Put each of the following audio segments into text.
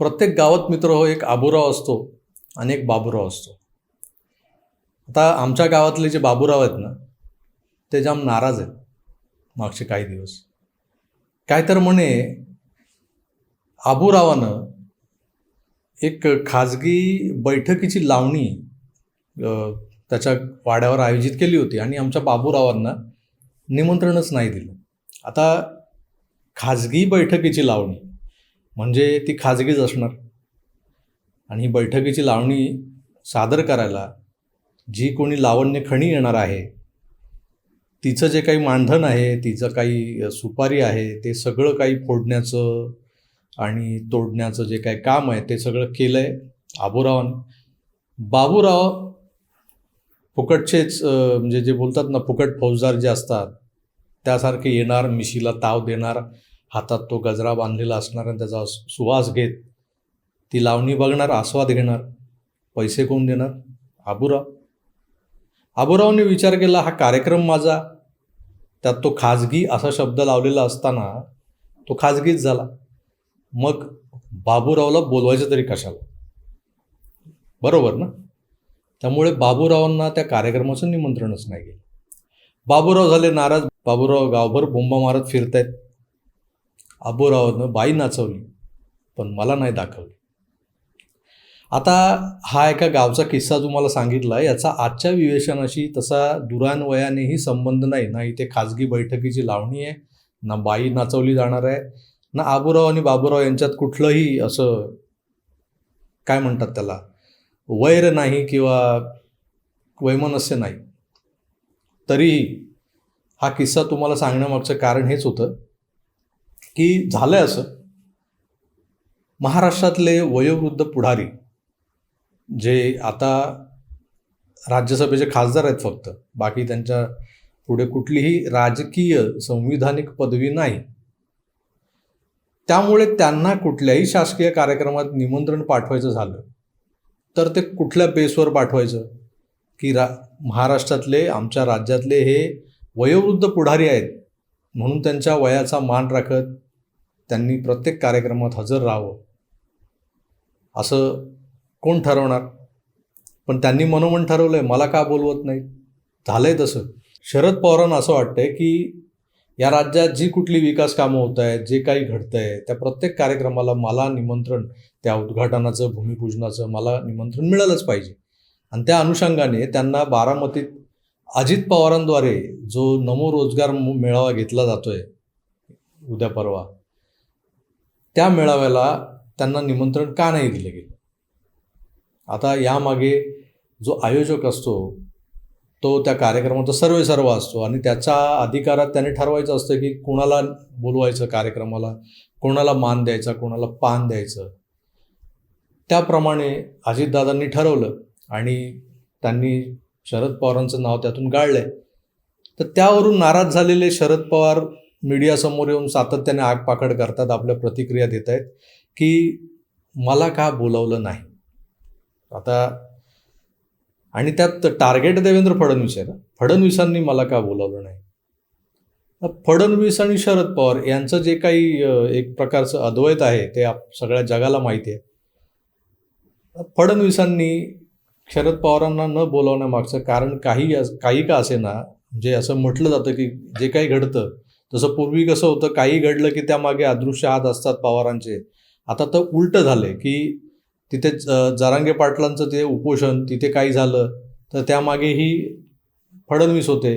प्रत्येक गावात मित्र हो एक आबूराव असतो आणि एक बाबूराव असतो. आता आमच्या गावातले जे बाबूराव आहेत ना ते जाम नाराज आहेत मागचे काही दिवस. काय तर म्हणे आबूरावानं एक खाजगी बैठकीची लावणी त्याच्या वाड्यावर आयोजित केली होती आणि आमच्या बाबूरावांना निमंत्रणच नाही दिलं. आता खाजगी बैठकीची लावणी म्हणजे ती खाजगीच असणार. आणि ही बैठकीची लावणी सादर करायला जी कोणी लावण्य खणी येणार आहे तिचं जे काही मानधन आहे तिचं काही सुपारी आहे ते सगळं काही फोडण्याचं आणि तोडण्याचं जे काही काम आहे ते सगळं केलं आहे आबूरावानं बाबूराव फुकटचेच म्हणजे जे बोलतात ना फुकट फौजदार जे असतात त्यासारखे येणार मिशीला ताव देणार हातात तो गजरा बांधलेला असणार आणि त्याचा सुवास घेत ती लावणी बघणार आस्वाद घेणार पैसे कोण देणार? आबूराव. आबुरावने विचार केला हा कार्यक्रम माझा. त्यात तो खाजगी असा शब्द लावलेला असताना तो खाजगीच झाला. मग बाबूरावला बोलवायचं तरी कशाला? बरोबर ना? त्यामुळे बाबूरावांना त्या कार्यक्रमाचं निमंत्रणच नाही गेलं. बाबूराव झाले नाराज. बाबूराव गावभर बोंबा मारत फिरतायत. आबूरावानं बाई नाचवली पण मला नाही दाखवली. आता हा एका गावचा किस्सा तुम्हाला सांगितला याचा आजच्या विवेचनाशी तसा दुरान्वयानेही संबंध नाही. ना इथे खाजगी बैठकीची लावणी आहे ना बाई नाचवली जाणार आहे ना आबूराव आणि बाबूराव यांच्यात कुठलंही असं काय म्हणतात त्याला वैर नाही किंवा वैमनस्य नाही. तरीही हा किस्सा तुम्हाला सांगण्यामागचं कारण हेच होतं. की झालंय असं. महाराष्ट्रातले वयोवृद्ध पुढारी जे आता राज्यसभेचे खासदार आहेत फक्त बाकी त्यांच्या पुढे कुठलीही राजकीय संविधानिक पदवी नाही. त्यामुळे त्यांना कुठल्याही शासकीय कार्यक्रमात निमंत्रण पाठवायचं झालं तर ते कुठल्या बेसवर पाठवायचं? की रा महाराष्ट्रातले आमच्या राज्यातले हे वयोवृद्ध पुढारी आहेत म्हणून त्यांच्या वयाचा मान राखत त्यांनी प्रत्येक कार्यक्रमात हजर राहावं. असं कोण ठरवणार? पण त्यांनी मनोमन ठरवलंय मला का बोलवत नाही झालंय तसं. शरद पवारांना असं वाटतंय की या राज्यात जी कुठली विकास कामं होत आहेत जे काही घडतंय त्या प्रत्येक कार्यक्रमाला मला निमंत्रण त्या उद्घाटनाचं भूमिपूजनाचं मला निमंत्रण मिळालंच पाहिजे. आणि त्या अनुषंगाने त्यांना बारामतीत अजित पवारांद्वारे जो नमो रोजगार मेळावा घेतला जातोय उद्या परवा त्या मेळाव्याला त्यांना निमंत्रण का नाही दिलं गेलं? आता यामागे जो आयोजक असतो तो त्या कार्यक्रमाचा सर्वे सर्व असतो आणि त्याच्या अधिकारात त्याने ठरवायचं असतं की कोणाला बोलवायचं कार्यक्रमाला कोणाला मान द्यायचा कोणाला पान द्यायचं. त्याप्रमाणे अजितदादांनी ठरवलं आणि त्यांनी शरद पवारांचं नाव त्यातून गाळलंय. तर त्यावरून नाराज झालेले शरद पवार मीडियासमोर येऊन सातत्याने आगपाखड करतात आपल्या प्रतिक्रिया देत आहेत की मला का बोलवलं नाही? आता आणि त्यात टार्गेट देवेंद्र फडणवीस आहे ना? फडणवीसांनी मला का बोलावलं नाही? फडणवीस आणि शरद पवार यांचं जे काही एक प्रकारचं अद्वैत आहे ते आप सगळ्या जगाला माहिती आहे. फडणवीसांनी शरद पवारांना न बोलावण्यामागचं कारण काही काही का असे ना म्हणजे असं म्हटलं जातं की जे काही घडतं तसं पूर्वी कसं होतं काही घडलं की त्यामागे अदृश्य हात असतात पवारांचे. आता तर उलटं झालंय की तिथे जरांगे पाटलांचं ते उपोषण तिथे काही झालं तर त्यामागेही फडणवीस होते.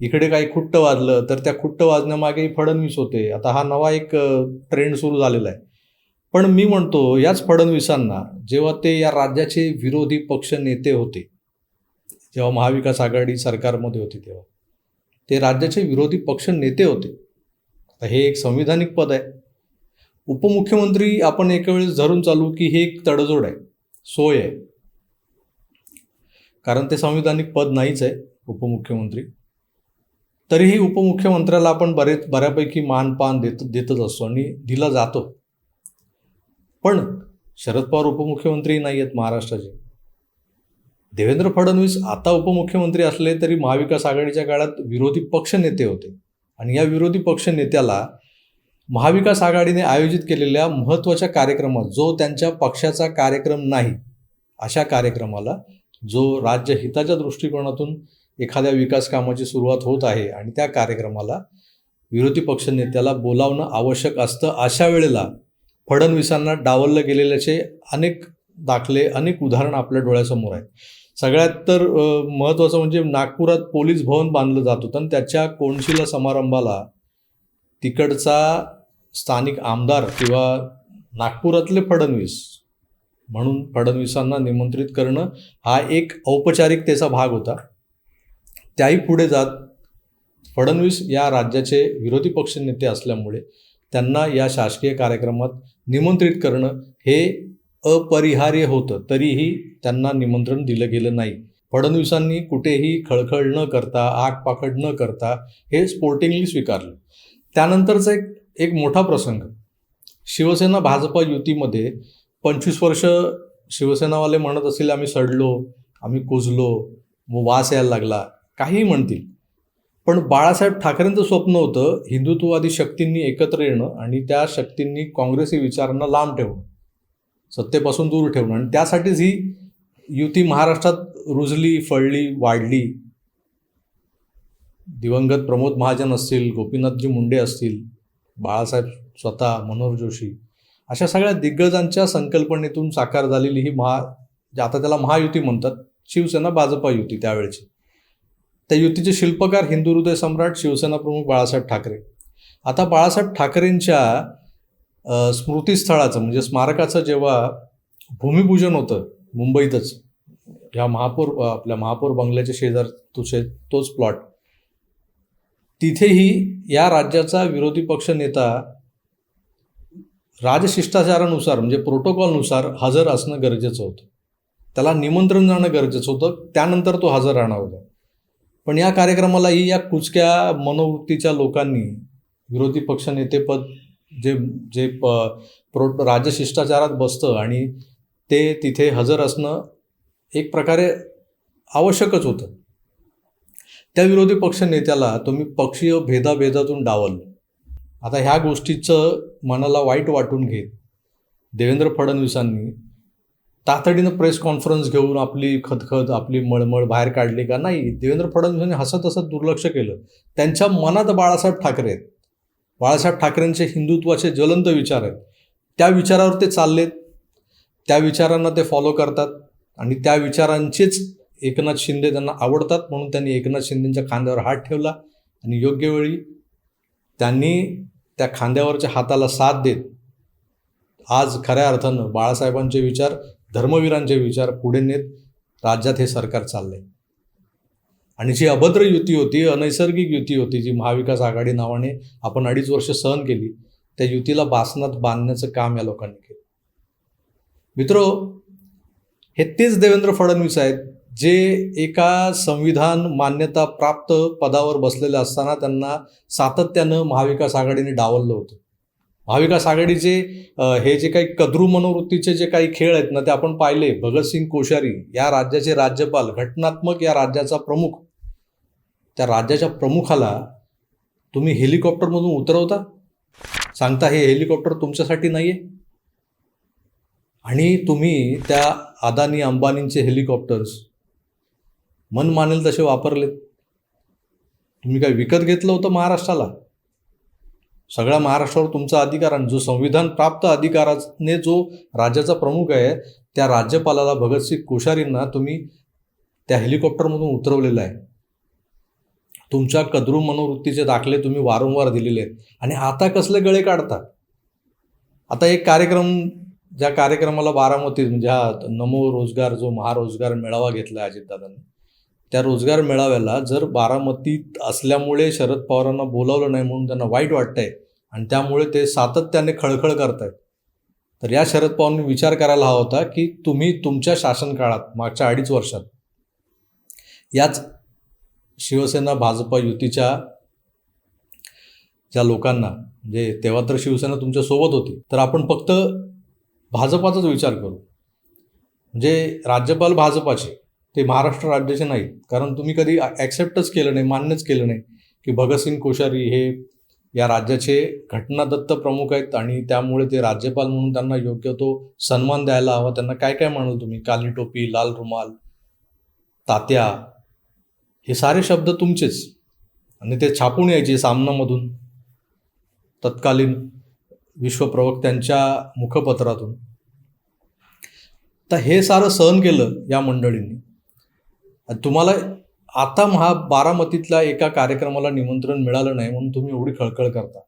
इकडे काही खुट्ट वाजलं तर त्या खुट्ट वाजण्यामागेही फडणवीस होते. आता हा नवा एक ट्रेंड सुरू झालेला आहे. पण मी म्हणतो याच फडणवीसांना जेव्हा ते या राज्याचे विरोधी पक्ष नेते होते जेव्हा महाविकास आघाडी सरकारमध्ये होती तेव्हा ते राज्याचे विरोधी पक्ष नेते होते. आता हे एक संविधानिक पद आहे. उपमुख्यमंत्री आपण एका वेळेस धरून चालू की हे एक तडजोड आहे. सोय आहे. कारण ते संविधानिक पद नाहीच आहे उपमुख्यमंत्री. तरीही उपमुख्यमंत्र्याला आपण बरेच बऱ्यापैकी मानपान देत देतच असतो आणि दिला जातो. पण शरद पवार उपमुख्यमंत्री नाही आहेत महाराष्ट्राचे. देवेंद्र फडणवीस आता उपमुख्यमंत्री असले तरी महाविकास आघाडीच्या काळात विरोधी पक्ष नेते होते. आणि या विरोधी पक्ष नेत्याला महाविकास आघाडीने आयोजित केलेल्या महत्त्वाच्या कार्यक्रमात जो त्यांच्या पक्षाचा कार्यक्रम नाही अशा कार्यक्रमाला जो राज्य हिताच्या दृष्टिकोनातून एखाद्या विकास कामाची सुरुवात होत आहे आणि त्या कार्यक्रमाला विरोधी पक्ष नेत्याला बोलावणं आवश्यक असतं अशा वेळेला फडणवीसांना डावललं गेलेल्याचे अनेक दाखले अनेक उदाहरणं आपल्या डोळ्यासमोर आहेत. सगळ्यात तर महत्त्वाचं म्हणजे नागपुरात पोलीस भवन बांधलं जात होतं आणि त्याच्या कोणशिला समारंभाला तिकडचा स्थानिक आमदार किंवा नागपुरातले फडणवीस म्हणून फडणवीसांना निमंत्रित करणं हा एक औपचारिकतेचा भाग होता. त्याही पुढे जात फडणवीस या राज्याचे विरोधी पक्षनेते असल्यामुळे त्यांना या शासकीय कार्यक्रमात निमंत्रित करणं हे अपरिहार्य होतं तरीही त्यांना निमंत्रण दिलं गेलं नाही. फडणवीसांनी कुठेही खळखळ न करता आगपाखड न करता हे स्पोर्टिंगली स्वीकारलं. त्यानंतरचा एक एक मोठा प्रसंग. शिवसेना भाजपा युतीमध्ये पंचवीस वर्ष शिवसेनावाले म्हणत असतील आम्ही सडलो आम्ही कुजलो वास यायला लागला. काहीही म्हणतील. पण बाळासाहेब ठाकरेंचं स्वप्न होतं हिंदुत्ववादी शक्तींनी एकत्र येणं आणि त्या शक्तींनी काँग्रेसी विचारांना लांब ठेवणं. सत्तेपासून दूर ठेवणं. आणि त्यासाठीच ही युती महाराष्ट्रात रुजली फळली वाढली दिवंगत प्रमोद महाजन असतील गोपीनाथजी मुंडे असतील बाळासाहेब स्वतः मनोहर जोशी अशा सगळ्या दिग्गजांच्या संकल्पनेतून साकार झालेली ही महा जे आता त्याला महायुती म्हणतात शिवसेना भाजपा युती त्यावेळची. त्या युतीचे शिल्पकार हिंदू हृदय सम्राट शिवसेना प्रमुख बाळासाहेब ठाकरे. आता बाळासाहेब ठाकरेंच्या स्मृतीस्थळाचं म्हणजे स्मारकाचं जेव्हा भूमिपूजन होतं मुंबईतच ह्या महापौर आपल्या महापौर बंगल्याच्या शेजार तो शे तोच प्लॉट तिथेही या राज्याचा विरोधी पक्ष नेता राजशिष्टाचारानुसार म्हणजे प्रोटोकॉलनुसार हजर असणं गरजेचं होतं. त्याला निमंत्रण जाणं गरजेचं होतं त्यानंतर तो हजर राहणार होता. पण या कार्यक्रमालाही या कुचक्या मनोवृत्तीच्या लोकांनी विरोधी पक्षनेतेपद जे जे प प्रो राजशिष्टाचारात बसतं आणि ते तिथे हजर असणं एक प्रकारे आवश्यकच होतं. त्या विरोधी पक्ष नेत्याला तुम्ही पक्षीय भेदाभेदातून डावललं. आता ह्या गोष्टीचं मनाला वाईट वाटून घेत देवेंद्र फडणवीसांनी तातडीनं प्रेस कॉन्फरन्स घेऊन आपली खदखद आपली मळमळ बाहेर काढली का? नाही देवेंद्र फडणवीसांनी हसत हसत दुर्लक्ष केलं. त्यांच्या मनात बाळासाहेब ठाकरे आहेत. बाळासाहेब ठाकरेंचे हिंदुत्वाचे ज्वलंत विचार आहेत. त्या विचारावर ते चाललेत. त्या विचारांना ते फॉलो करतात आणि त्या विचारांचेच एकनाथ शिंदे त्यांना आवडतात म्हणून त्यांनी एकनाथ शिंदेच्या खांद्यावर हात ठेवला आणि योग्य वेळी त्यांनी त्या खांद्यावरच्या हाताला साथ देत आज खऱ्या अर्थानं बाळासाहेबांचे विचार धर्मवीरांचे विचार पुढे नेत राज्यात हे सरकार चाललंय. आणि जी अभद्र युती होती अनैसर्गिक युती होती जी महाविकास आघाडी नावाने आपण अडीच वर्ष सहन केली त्या युतीला बासनात बांधण्याचं काम या लोकांनी केलं. मित्रो हे तेच देवेंद्र फडणवीस आहेत जे एका संविधान मान्यता प्राप्त पदावर बसलेले असताना त्यांना सातत्यानं महाविकास आघाडीने डावललं होतं. महाविकास आघाडीचे हे जे काही कद्रू मनोवृत्तीचे जे काही खेळ आहेत ना ते आपण पाहिले. भगतसिंग कोश्यारी या राज्याचे राज्यपाल घटनात्मक या राज्याचा प्रमुख. त्या राज्याच्या प्रमुखाला तुम्ही हेलिकॉप्टरमधून उतरवता? सांगता हे हेलिकॉप्टर तुमच्यासाठी नाही आहे आणि तुम्ही त्या अदानी अंबानींचे हेलिकॉप्टर्स मन मानेल तसे वापरलेत. तुम्ही काय विकत घेतलं होतं महाराष्ट्राला? सगळ्या महाराष्ट्रावर तुमचा अधिकार आणि जो संविधान प्राप्त अधिकाराने जो राज्याचा प्रमुख आहे त्या राज्यपालाला भगतसिंग कोश्यारींना तुम्ही त्या हेलिकॉप्टरमधून उतरवलेलं आहे. तुमच्या कद्रू मनोवृत्तीचे दाखले तुम्ही वारंवार दिलेले आहेत. आणि आता कसले गळे काढता आता एक कार्यक्रम ज्या कार्यक्रमाला बारामतीत म्हणजे हा नमो रोजगार जो महारोजगार मेळावा घेतला अजितदादांनी त्या रोजगार मेळाव्याला जर बारामतीत असल्यामुळे शरद पवारांना बोलावलं नाही म्हणून त्यांना वाईट वाटतंय आणि त्यामुळे ते सातत्याने खळखळ करतायत. तर या शरद पवारांनी विचार करायला हवा होता की तुम्ही तुमच्या शासन काळात मागच्या अडीच वर्षात याच शिवसेना भाजपा युतीच्या ज्या लोकांना म्हणजे तेव्हा तर शिवसेना तुमच्यासोबत होती तर आपण फक्त भाजपाचाच विचार करू. म्हणजे राज्यपाल भाजपाचे ते महाराष्ट्र राज्याचे नाहीत. कारण तुम्ही कधी ॲक्सेप्टच केलं नाही मान्यच केलं नाही की भगतसिंग कोश्यारी हे या राज्याचे घटनादत्त प्रमुख आहेत आणि त्यामुळे ते राज्यपाल म्हणून त्यांना योग्य तो सन्मान द्यायला हवा. त्यांना काय काय म्हणाल तुम्ही? काली टोपी लाल रुमाल तात्या हे सारे शब्द तुमचेच. आणि ते छापून यायचे सामनामधून तत्कालीन विश्वप्रवक्त्यांच्या मुखपत्रातून. तर हे सारं सहन केलं या मंडळींनी. तुम्हाला आता महा बारामतीतल्या एका कार्यक्रमाला निमंत्रण मिळालं नाही म्हणून तुम्ही एवढी खळखळ करता.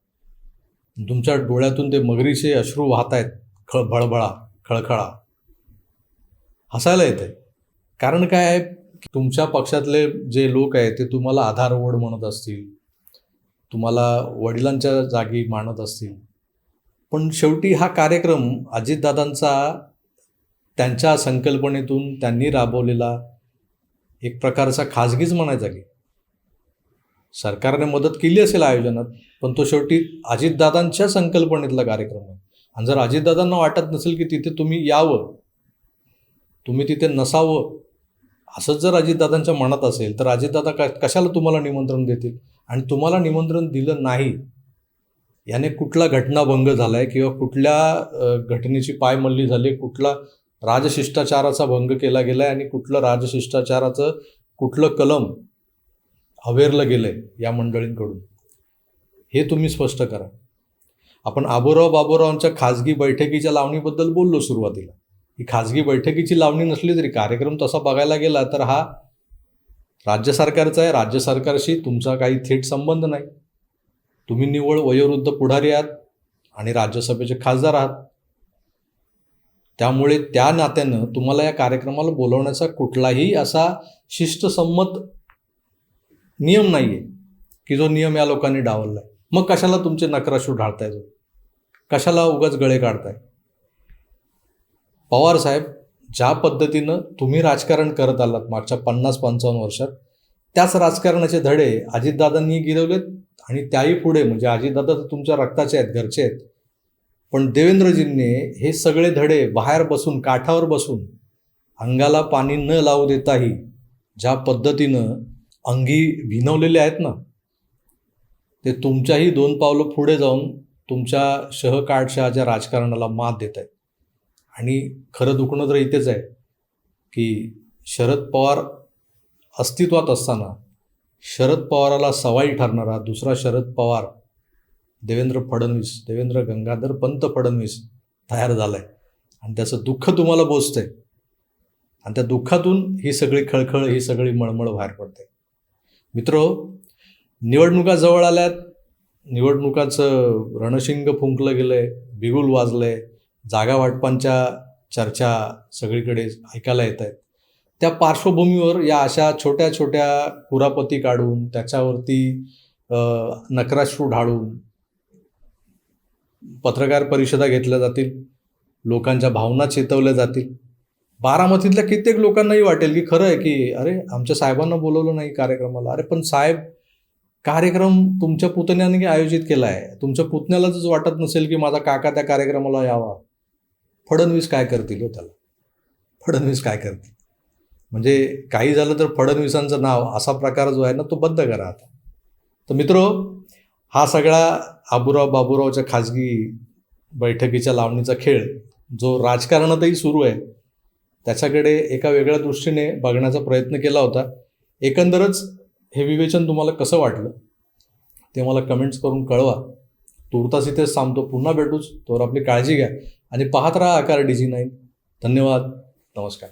तुमच्या डोळ्यातून ते मगरीचे अश्रू वाहत आहेत खळ भळभळा खळखळा. हसायला येते कारण काय आहे? तुमच्या पक्षातले जे लोक आहेत ते तुम्हाला आधारवड म्हणत असतील. तुम्हाला वडिलांच्या जागी मानत असतील. पण शेवटी हा कार्यक्रम अजितदादांचा त्यांच्या संकल्पनेतून त्यांनी राबवलेला एक प्रकारचा खाजगीच म्हणायचा की. सरकारने मदत केली असेल आयोजनात पण तो शेवटी अजितदादांच्या संकल्पनेतला कार्यक्रम आहे. आणि जर अजितदादांना वाटत नसेल की तिथे तुम्ही यावं तुम्ही तिथे नसावं असंच जर अजितदादांच्या मनात असेल तर अजितदादा क कशाला तुम्हाला निमंत्रण देतील? आणि तुम्हाला निमंत्रण दिलं नाही याने कुठला घटनाभंग झाला आहे किंवा कुठल्या घटनेची पायमल्ली झाली कुठला राजशिष्टाचाराचा भंग केला गेला आहे आणि कुठलं राजशिष्टाचाराचं कुठलं कलम अवेरलं गेलं आहे या मंडळींकडून. हे तुम्ही स्पष्ट करा. आपण आबोराव बाबोरावांच्या खाजगी बैठकीच्या लावणीबद्दल बोललो सुरुवातीला. ही खाजगी बैठकीची लावणी नसली तरी कार्यक्रम तसा बघायला गेला तर हा राज्य सरकारचा आहे. राज्य सरकारशी तुमचा काही थेट संबंध नाही. तुम्ही निवळ वयोवृद्ध पुढारी आहात आणि राज्यसभेचे खासदार आहात. त्यामुळे त्या नात्यानं तुम्हाला या कार्यक्रमाला बोलवण्याचा कुठलाही असा शिष्टसंमत नियम नाही आहे की जो नियम या लोकांनी डावलला आहे मग कशाला तुमचे नकराशू ढाळताय जो? कशाला उगाच गळे काढताय? पवार साहेब ज्या पद्धतीनं तुम्ही राजकारण करत आलात मागच्या पन्नास पंचावन्न वर्षात त्याच राजकारणाचे धडे अजितदादांनी गिरवलेत आणि त्याही पुढे म्हणजे अजितदादा तर तुमच्या रक्ताचे आहेत घरचे आहेत पण देवेंद्रजींनी हे सगळे धडे बाहेर बसून काठावर बसून अंगाला पाणी न लावू देताही ज्या पद्धतीनं अंगी भिनवलेले आहेत ना ते तुमच्याही दोन पावलं पुढे जाऊन तुमच्या शहकाळशाच्या राजकारणाला मात देत आहेत. आणि खरं दुखणं तर इथेच आहे की शरद पवार अस्तित्वात असताना शरद पवाराला सवाई ठरणारा दुसरा शरद पवार देवेंद्र फडणवीस देवेंद्र गंगाधर पंत फडणवीस तयार झाला आहे आणि त्याचं दुःख तुम्हाला बोचतंय आणि त्या दुःखातून ही सगळी खळखळ ही सगळी मळमळ बाहेर पडते. मित्रो निवडणुका जवळ आल्यात. निवडणुकाचं रणशिंग फुंकलं गेलं आहे बिगुल वाजलं आहे जागा वाटपांच्या चर्चा सगळीकडे ऐकायला येत आहेत त्या पार्श्वभूमीवर या अशा छोट्या छोट्या कुरापती काढून त्याच्यावरती नकराश्रू ढाळून पत्रकार परिषदा घेतल्या जातील लोकांच्या भावना चेतवल्या जातील. बारामतीतल्या कित्येक लोकांनाही वाटेल की खरं आहे की अरे आमच्या साहेबांना बोलवलं नाही कार्यक्रमाला. अरे पण साहेब कार्यक्रम तुमच्या पुतण्याने आयोजित केला आहे. तुमच्या पुतण्यालाच वाटत नसेल की माझा काका त्या कार्यक्रमाला यावा. फडणवीस काय करतील हो त्याला? फडणवीस काय करतील? म्हणजे काही झालं तर फडणवीसांचं नाव असा प्रकार जो आहे ना तो बंद करा आता. तर मित्रो हा सगळा आबुराव बाबुरावच्या खाजगी बैठकीच्या लावणीचा खेळ जो राजकारणातही सुरू आहे त्याच्याकडे एका वेगळ्या दृष्टीने बघण्याचा प्रयत्न केला होता. एकंदरच हे विवेचन तुम्हाला कसं वाटलं ते मला कमेंट्स करून कळवा. तुर्तास इथेच सांगतो पुन्हा भेटूच तोवर आपली काळजी घ्या आणि पाहत राहा आकार डी जी नाईन. धन्यवाद नमस्कार.